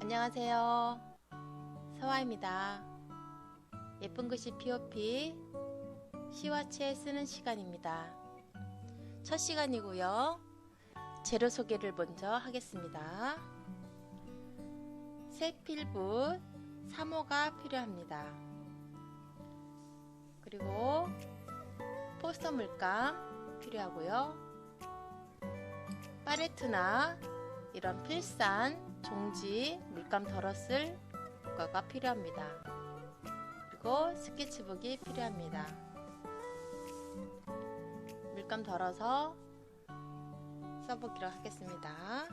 안녕하세요. 서화입니다. 예쁜 글씨 POP 시와체 쓰는 시간입니다. 첫 시간이고요. 재료 소개를 먼저 하겠습니다. 색필붓 3호가 필요합니다. 그리고 포스터 물감 필요하고요. 파레트나 이런 필산, 종지, 물감 덜었을 거가 필요합니다. 그리고 스케치북이 필요합니다. 물감 덜어서 써보기로 하겠습니다.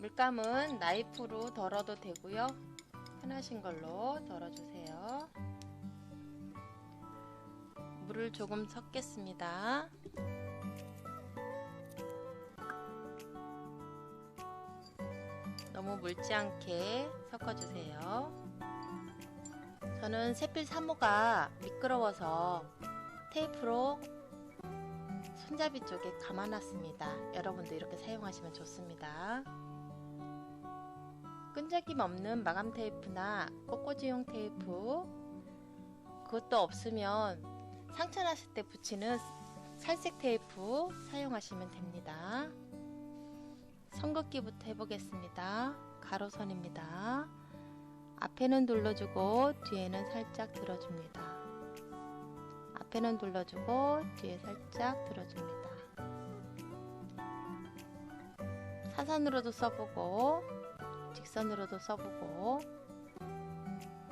물감은 나이프로 덜어도 되고요. 편하신 걸로 덜어주세요. 물을 조금 섞겠습니다. 너무 묽지 않게 섞어주세요. 저는 세필 3호가 미끄러워서 테이프로 손잡이 쪽에 감아놨습니다. 여러분도 이렇게 사용하시면 좋습니다. 끈적임 없는 마감 테이프나 꽃꽂이용 테이프 그것도 없으면 상처 났을 때 붙이는 살색 테이프 사용하시면 됩니다. 선긋기부터 해보겠습니다. 가로선입니다. 앞에는 눌러주고 뒤에는 살짝 들어줍니다. 앞에는 눌러주고 뒤에 살짝 들어줍니다. 사선으로도 써보고 직선으로도 써보고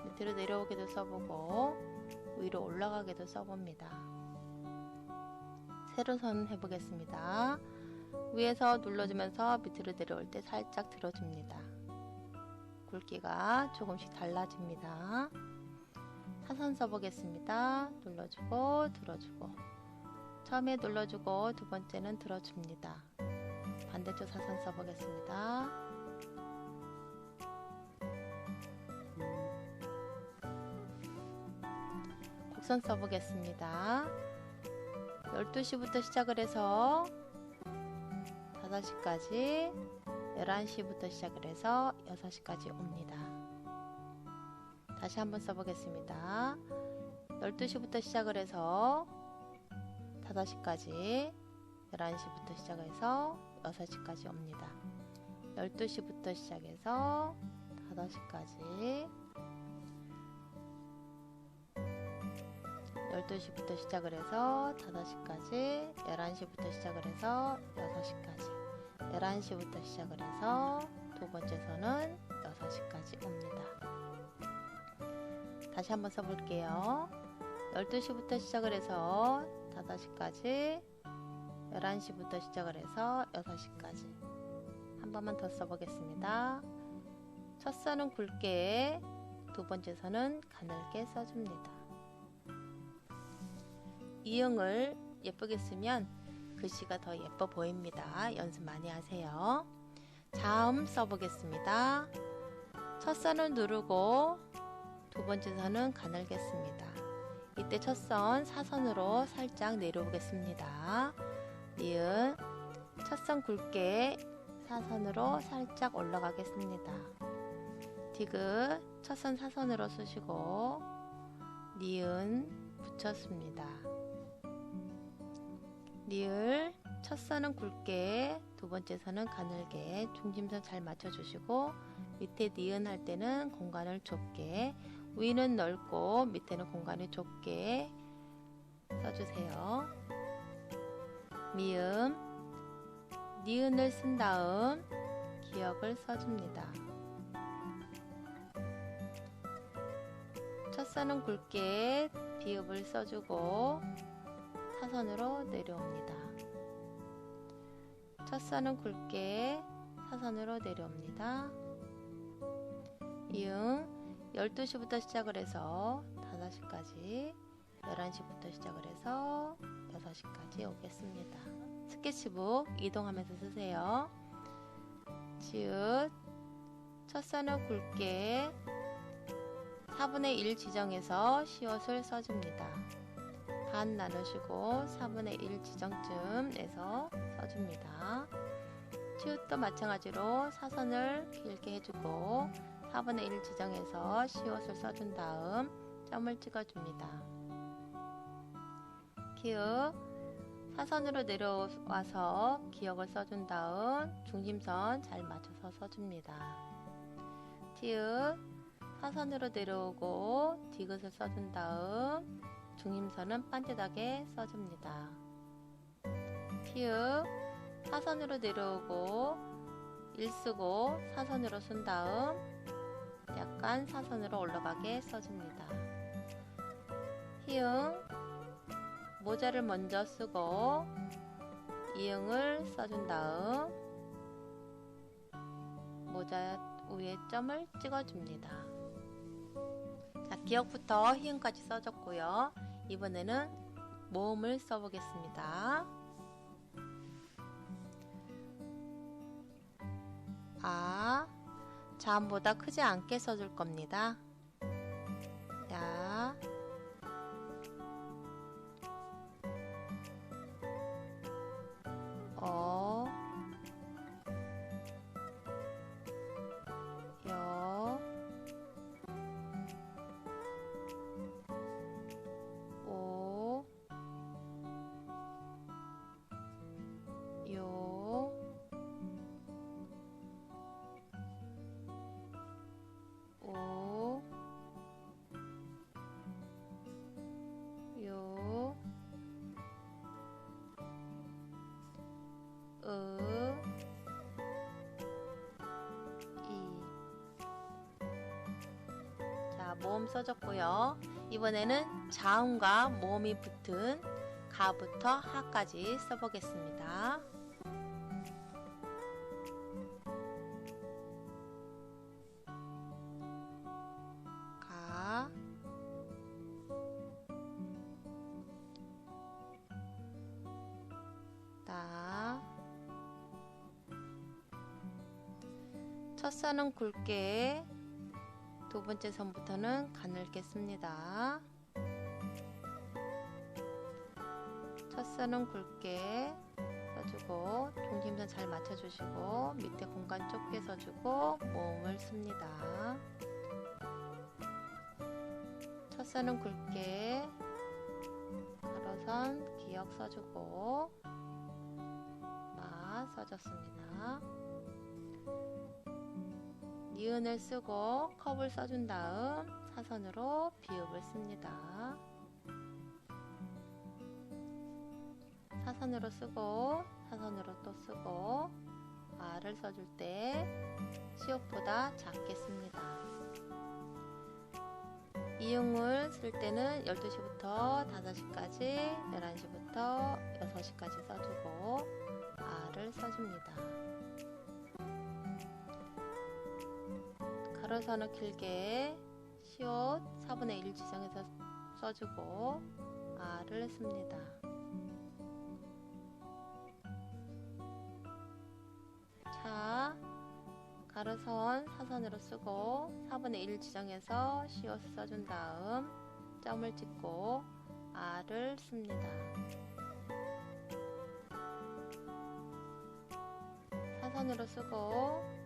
밑으로 내려오게도 써보고 위로 올라가게도 써봅니다. 세로선 해보겠습니다. 위에서 눌러주면서 밑으로 내려올 때 살짝 들어줍니다. 굵기가 조금씩 달라집니다. 사선 써보겠습니다. 눌러주고 들어주고 처음에 눌러주고 두 번째는 들어줍니다. 반대쪽 사선 써보겠습니다. 곡선 써보겠습니다. 12시부터 시작을 해서 5시까지 11시부터 시작을 해서 6시까지 옵니다. 다시 한번 써보겠습니다. 12시부터 시작을 해서 5시까지 11시부터 시작해서 6시까지 옵니다. 12시부터 시작해서 5시까지 12시부터 시작을 해서 5시까지 11시부터 시작을 해서 6시까지 11시부터 시작을 해서 두 번째 선은 6시까지 옵니다. 다시 한번 써볼게요. 12시부터 시작을 해서 5시까지 11시부터 시작을 해서 6시까지 한 번만 더 써보겠습니다. 첫 선은 굵게 두 번째 선은 가늘게 써줍니다. 이응을 예쁘게 쓰면 글씨가 더 예뻐 보입니다. 연습 많이 하세요. 자음 써보겠습니다. 첫 선을 누르고 두 번째 선은 가늘게 씁니다. 이때 첫 선 사선으로 살짝 내려오겠습니다. 니은 첫 선 굵게 사선으로 살짝 올라가겠습니다. 디귿 첫 선 사선으로 쓰시고 니은 붙였습니다. 리을 첫 선은 굵게 두 번째 선은 가늘게 중심선 잘 맞춰주시고 밑에 니은 할 때는 공간을 좁게 위는 넓고 밑에는 공간이 좁게 써주세요. 미음 니은을 쓴 다음 기역을 써줍니다. 첫 선은 굵게 비읍을 써주고 사선으로 내려옵니다. 첫 선은 굵게 사선으로 내려옵니다. 이응 12시부터 시작을 해서 5시까지 11시부터 시작을 해서 6시까지 오겠습니다. 스케치북 이동하면서 쓰세요. 지읒 첫 선은 굵게 4분의 1 지정해서 시옷을 써줍니다. 반 나누시고 4분의 1 지정쯤 내서 써줍니다. 치읓도 마찬가지로 사선을 길게 해주고 4분의 1 지정해서 시옷을 써준 다음 점을 찍어줍니다. 키읔 사선으로 내려와서 기역을 써준 다음 중심선 잘 맞춰서 써줍니다. 티읕 사선으로 내려오고 디귿을 써준 다음 중심선은 반듯하게 써줍니다. 티읕 사선으로 내려오고 일 쓰고 사선으로 쓴 다음 약간 사선으로 올라가게 써줍니다. 히응 모자를 먼저 쓰고 이응을 써준 다음 모자 위에 점을 찍어줍니다. 자, 기억부터 히응까지 써줬고요. 이번에는 모음을 써보겠습니다. 아, 자음보다 크지 않게 써줄 겁니다. 야, 모음 써줬고요. 이번에는 자음과 모음이 붙은 가부터 하까지 써보겠습니다. 첫 선은 굵게 두 번째 선부터는 가늘게 씁니다. 첫 선은 굵게 써주고 중심선 잘 맞춰주시고 밑에 공간 좁게 써주고 모음을 씁니다. 첫 선은 굵게 가로선 기역 써주고 마 써줬습니다. 니은을 쓰고 컵을 써준 다음 사선으로 비읍을 씁니다. 사선으로 쓰고 사선으로 또 쓰고 아를 써줄 때 시옷보다 작게 씁니다. 이응을 쓸 때는 12시부터 5시까지 11시부터 6시까지 써주고 아를 써줍니다. 가로선을 길게 시옷 4분의 1 지정해서 써주고 아를 씁니다. 자, 가로선 사선으로 쓰고 4분의 1 지정해서 시옷을 써준 다음 점을 찍고 아를 씁니다. 사선으로 쓰고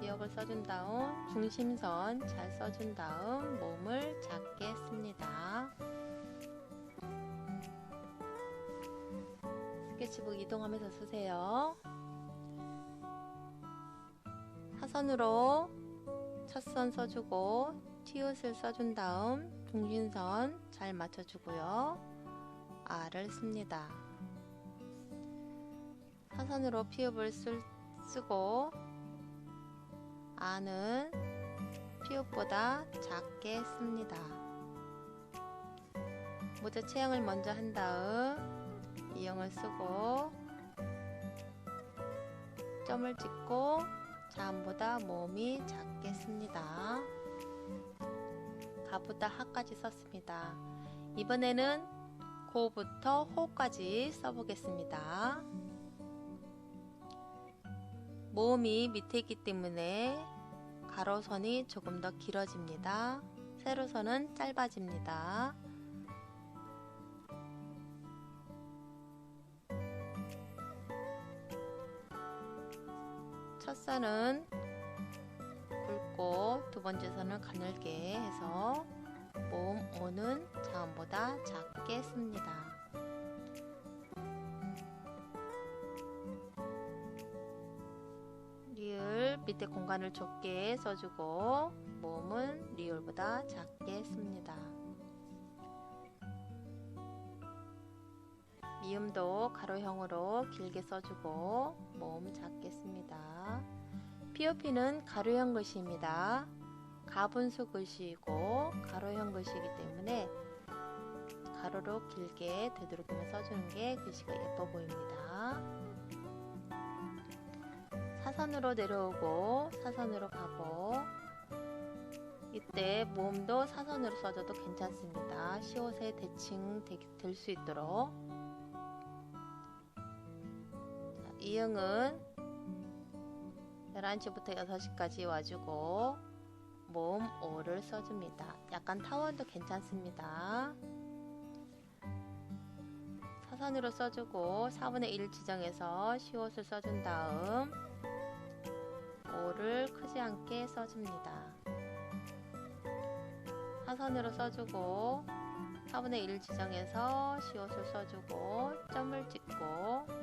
기역을 써준 다음 중심선 잘 써준 다음 몸을 작게 씁니다. 스케치북 이동하면서 쓰세요. 사선으로 첫 선 써주고 티읕을 써준 다음 중심선 잘 맞춰주고요. 아를 씁니다. 사선으로 피읍을 쓸, 쓰고 아는 피읍보다 작게 씁니다. 모자 체형을 먼저 한 다음 이형을 쓰고 점을 찍고 자음보다 모음이 작게 씁니다. 가보다 하까지 썼습니다. 이번에는 고부터 호까지 써보겠습니다. 모음이 밑에 있기 때문에 가로선이 조금 더 길어집니다. 세로선은 짧아집니다. 첫 선은 굵고 두 번째 선을 가늘게 해서 모음 오는 자음보다 작게 씁니다. 공간을 좁게 써주고 모음은 리을보다 작게 씁니다. 미음도 가로형으로 길게 써주고 모음 작게 씁니다. POP는 가로형 글씨입니다. 가분수 글씨이고 가로형 글씨이기 때문에 가로로 길게 되도록이면 써주는 게 글씨가 예뻐 보입니다. 사선으로 내려오고 사선으로 가고 이때 모음도 사선으로 써줘도 괜찮습니다. 시옷에 대칭 될 수 있도록 자, 이응은 11시부터 6시까지 와주고 모음 5를 써줍니다. 약간 타원도 괜찮습니다. 사선으로 써주고 4분의 1 지정해서 시옷을 써준 다음 5를 크지 않게 써줍니다. 사선으로 써주고 4분의 1 지정해서 시옷을 써주고 점을 찍고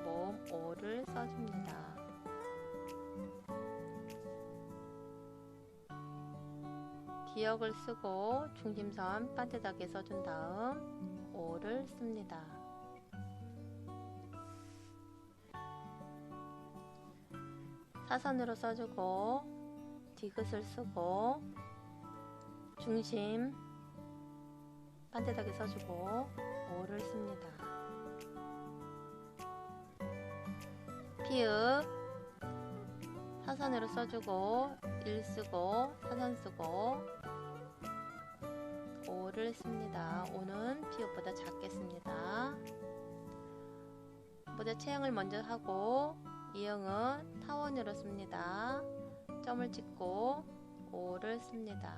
모음 5를 써줍니다. 기역을 쓰고 중심선 반듯하게 써준 다음 5를 씁니다. 사선으로 써주고 디귿을 쓰고 중심 반듯하게 써주고 5를 씁니다. 피읍 사선으로 써주고 1 쓰고 사선 쓰고 5를 씁니다. 5는 피읍보다 작게 씁니다. 모자 체형을 먼저 하고 이형은 타원으로 씁니다. 점을 찍고 5를 씁니다.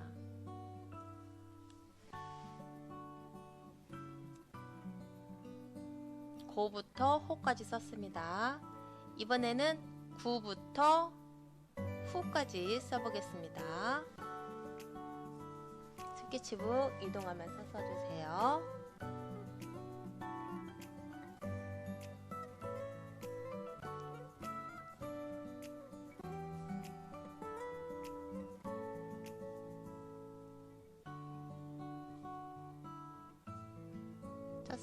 고부터 호까지 썼습니다. 이번에는 구부터 후까지 써보겠습니다. 스케치북 이동하면서 써주세요.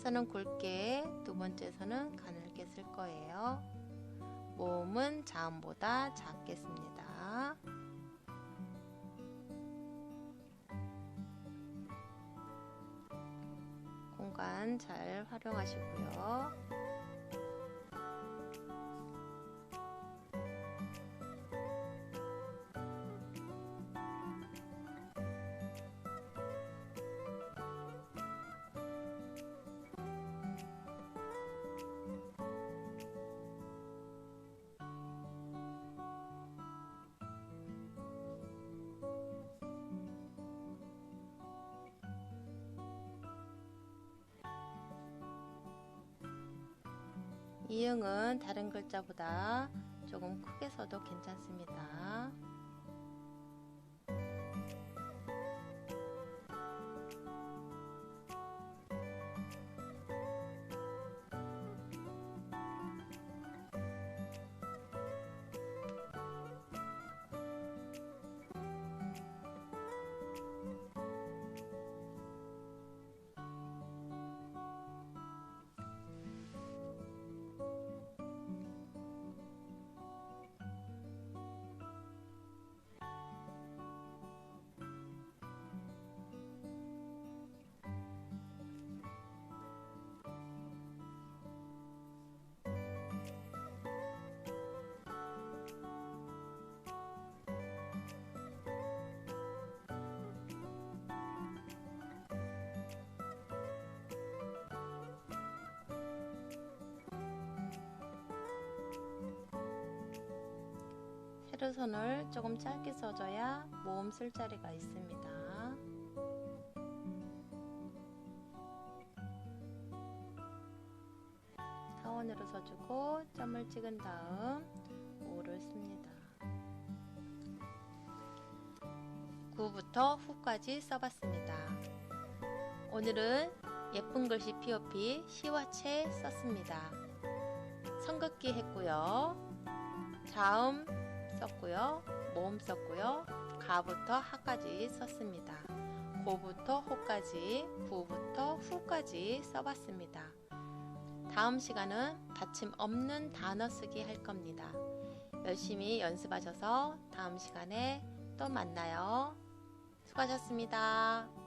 첫 선은 굵게, 두 번째 선은 가늘게 쓸 거예요. 모음은 자음보다 작게 씁니다. 공간 잘 활용하시고요. 이응은 다른 글자보다 조금 크게 써도 괜찮습니다. 회로선을 조금 짧게 써줘야 모음 쓸 자리가 있습니다. 하원으로 써주고 점을 찍은 다음 5를 씁니다. 9부터 후까지 써봤습니다. 오늘은 예쁜 글씨 POP 시와 체 썼습니다. 성극기 했고요. 다음 썼고요. 모음 썼고요. 가부터 하까지 썼습니다. 고부터 호까지, 구부터 후까지 써봤습니다. 다음 시간은 받침 없는 단어 쓰기 할 겁니다. 열심히 연습하셔서 다음 시간에 또 만나요. 수고하셨습니다.